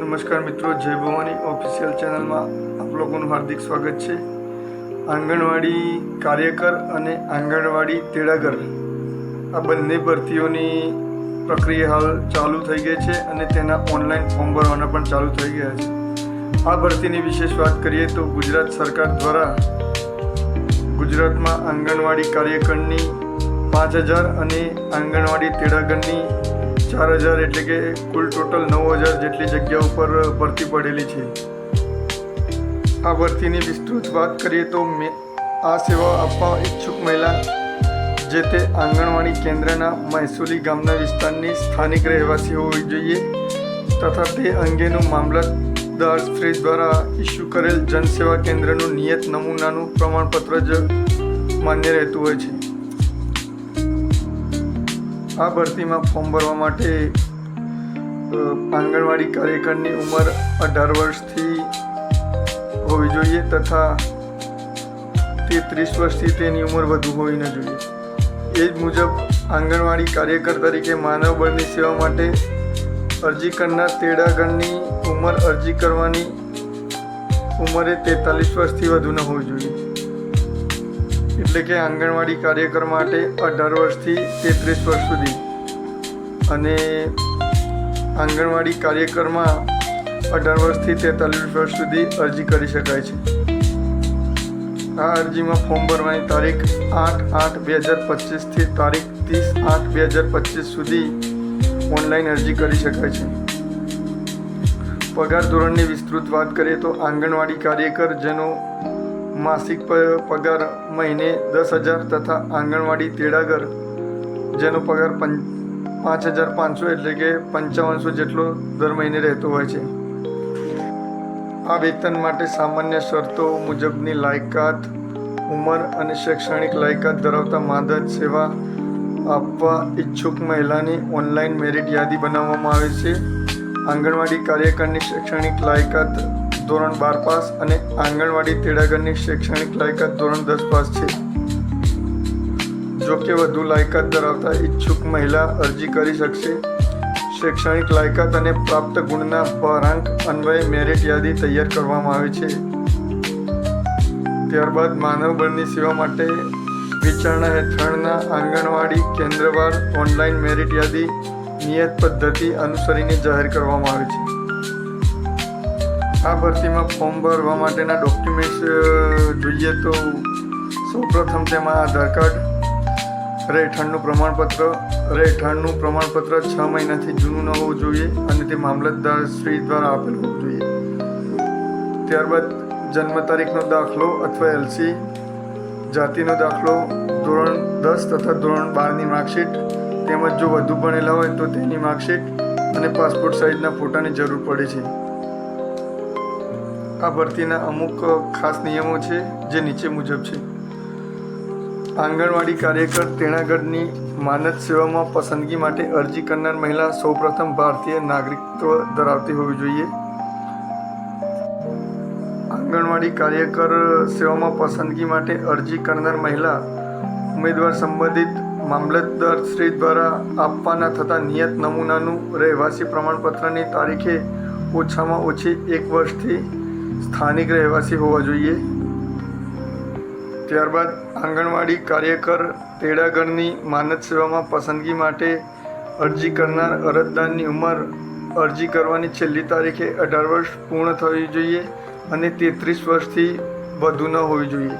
નમસ્કાર મિત્રો, જય ભવાની ઓફિશિયલ ચેનલમાં આપ લોકોનું હાર્દિક સ્વાગત છે. આંગણવાડી કાર્યકર અને આંગણવાડી તેડાગર. આ બંને ભરતીઓની પ્રક્રિયા હાલ ચાલુ થઈ ગઈ છે અને તેના ઓનલાઈન ફોર્મ ભરવાના પણ ચાલુ થઈ ગયા છે. આ ભરતીની વિશેષ વાત કરીએ તો ગુજરાત સરકાર દ્વારા ગુજરાતમાં આંગણવાડી કાર્યકરની પાંચ હજાર અને આંગણવાડી તેડાગરની ચાર હજાર એટલે કે કુલ ટોટલ નવ હજાર જેટલી જગ્યા ઉપર ભરતી પડેલી છે. આ ભરતીની વિસ્તૃત વાત કરીએ તો મેં આ સેવા આપવા ઈચ્છુક મહિલા જે તે આંગણવાડી કેન્દ્રના મહેસુલી ગામના વિસ્તારની સ્થાનિક રહેવાસી હોવી જોઈએ તથા તે અંગેનું મામલતદાર શ્રી દ્વારા ઇસ્યુ કરેલ જનસેવા કેન્દ્રનું નિયત નમૂનાનું પ્રમાણપત્ર જ માન્ય રહેતું હોય છે. આ ભરતીમાં ફોર્મ ભરવા માટે આંગણવાડી કાર્યકરની ઉંમર અઢાર વર્ષથી હોવી જોઈએ તથા તે ત્રીસ વર્ષથી તેની ઉંમર વધુ હોવી ન જોઈએ. એ જ મુજબ આંગણવાડી કાર્યકર તરીકે માનવ બળની સેવા માટે અરજી કરનાર તેડાગણની ઉંમર અરજી કરવાની ઉંમરે તેતાલીસ વર્ષથી વધુ ન હોવી જોઈએ. એટલે કે આંગણવાડી કાર્યકર માટે અઢાર વર્ષથી તેત્રીસ વર્ષ સુધી. અને આંગણવાડી કાર્યકરમાં અઢાર વર્ષથી તેતાલીસ વર્ષ સુધી અરજી કરી શકાય છે. આ અરજીમાં ફોર્મ ભરવાની તારીખ આઠ આઠ બે હજાર પચીસથી તારીખ ત્રીસ આઠ બે હજાર પચીસ સુધી ઓનલાઈન અરજી કરી શકાય છે. પગાર ધોરણની વિસ્તૃત વાત કરીએ તો આંગણવાડી કાર્યકર જેનો માસિક પગાર મહિને દસ હજાર તથા આંગણવાડી તેડાગર, જેનો પગાર પાંચ હજાર પાંચસો એટલે કે પંચાવનસો જેટલો દર મહિને રહેતો હોય છે. આ વેતન માટે સામાન્ય શરતો મુજબની લાયકાત, ઉંમર અને શૈક્ષણિક લાયકાત ધરાવતા માદદ સેવા આપવા ઈચ્છુક મહિલાની ઓનલાઈન મેરિટ યાદી બનાવવામાં આવે છે. આંગણવાડી કાર્યકરની શૈક્ષણિક લાયકાત ધોરણ બાર પાસ અને આંગણવાડી તેડાગરની શૈક્ષણિક લાયકાત ધોરણ દસ પાસ છે. જો કે વધુ લાયકાત ધરાવતા ઈચ્છુક મહિલા અરજી કરી શકશે. શૈક્ષણિક લાયકાત અને પ્રાપ્ત ગુણના પરાંક અન્વયે મેરિટ યાદી તૈયાર કરવામાં આવે છે. ત્યારબાદ માનવ બળની સેવા માટે વિચારણા હેઠળના આંગણવાડી કેન્દ્રવાર ઓનલાઈન મેરિટ યાદી નિયત પદ્ધતિ અનુસરીને જાહેર કરવામાં આવે છે. આ ભરતીમાં ફોર્મ ભરવા માટેના ડોક્યુમેન્ટ્સ જોઈએ તો સૌપ્રથમ તેમાં આધાર કાર્ડ, રહેઠાણનું પ્રમાણપત્ર રહેઠાણનું પ્રમાણપત્ર છ મહિનાથી જૂનું ન હોવું જોઈએ અને તે મામલતદાર શ્રી દ્વારા આપેલ હોવું જોઈએ. ત્યારબાદ જન્મ તારીખનો દાખલો અથવા એલસી જાતિનો દાખલો, ધોરણ દસ તથા ધોરણ બારની માર્કશીટ, તેમજ જો વધુ ભણેલા હોય તો તેની માર્કશીટ અને પાસપોર્ટ સાઇઝના ફોટાની જરૂર પડે છે. આ ભરતીના અમુક ખાસ નિયમો છે, જે નીચે મુજબ છે. આંગણવાડી કાર્યકર તેણાગઢની માનદ સેવામાં પસંદગી માટે અરજી કરનાર મહિલા સૌપ્રથમ ભારતીય નાગરિકત્વ ધરાવતી હોવી જોઈએ. આંગણવાડી કાર્યકર સેવામાં પસંદગી માટે અરજી કરનાર મહિલા ઉમેદવાર સંબંધિત મામલતદાર શ્રી દ્વારા આપવાના થતા નિયત નમૂનાનું રહેવાસી પ્રમાણપત્રની તારીખે ઓછામાં ઓછી એક વર્ષથી સ્થાનિક રહેવાસી હોવા જોઈએ. ત્યારબાદ આંગણવાડી કાર્યકર તેડાગરની માનદ સેવામાં પસંદગી માટે અરજી કરનાર અરજદારની ઉંમર અરજી કરવાની છેલ્લી તારીખે અઢાર વર્ષ પૂર્ણ થવી જોઈએ અને તેત્રીસ વર્ષથી વધુ ન હોવી જોઈએ.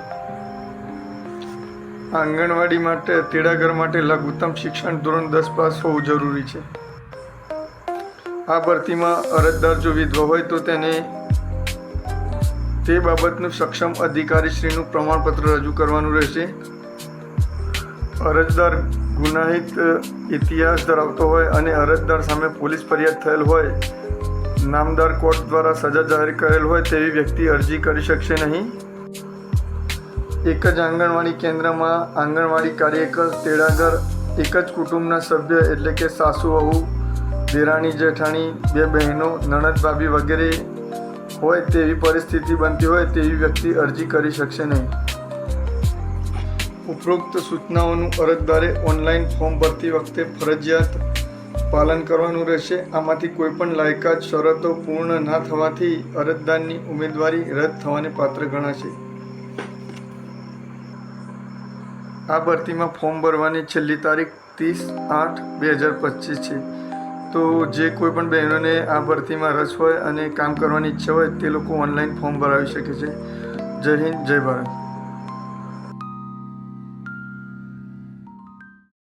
આંગણવાડી માટે તેડાગર માટે લઘુત્તમ શિક્ષણ ધોરણ દસ પાસ હોવું જરૂરી છે. આ ભરતીમાં અરજદાર જો વિધવા હોય તો તેને તે બાબતનું સક્ષમ અધિકારીશ્રીનું પ્રમાણપત્ર રજૂ કરવાનું રહેશે. અરજદાર ગુનાહિત ઇતિહાસ ધરાવતો હોય અને અરજદાર સામે પોલીસ ફરિયાદ થયેલ હોય, નામદાર કોર્ટ દ્વારા સજા જાહેર કરેલ હોય તેવી વ્યક્તિ અરજી કરી શકશે નહીં. એક જ આંગણવાડી કેન્દ્રમાં આંગણવાડી કાર્યકર, તેડાગર, એક જ કુટુંબના સભ્ય એટલે કે સાસુ, વહુ, દેરાણી, જેઠાણી, બે બહેનો, નણદ, ભાભી વગેરે હોય તેવી પરિસ્થિતિ બનતી હોય તેવી વ્યક્તિ અરજી કરી શકશે નહીં. ઉપરોક્ત સૂચનાઓનું અરજદારે ઓનલાઈન ફોર્મ ભરતી વખતે ફરજિયાત પાલન કરવાનું રહેશે. આમાંથી કોઈપણ લાયકાત, શરતો પૂર્ણ ના થવાથી અરજદારની ઉમેદવારી રદ થવાને પાત્ર ગણાશે. આ ભરતીમાં ફોર્મ ભરવાની છેલ્લી તારીખ ત્રીસ આઠ બે હજાર પચીસ છે. તો જે કોઈ પણ બહેનોને આ ભરતીમાં રસ હોય અને કામ કરવાની ઈચ્છા હોય, તે લોકો ઓનલાઈન ફોર્મ ભરાવી શકે છે. જય હિન્દ, જય ભારત.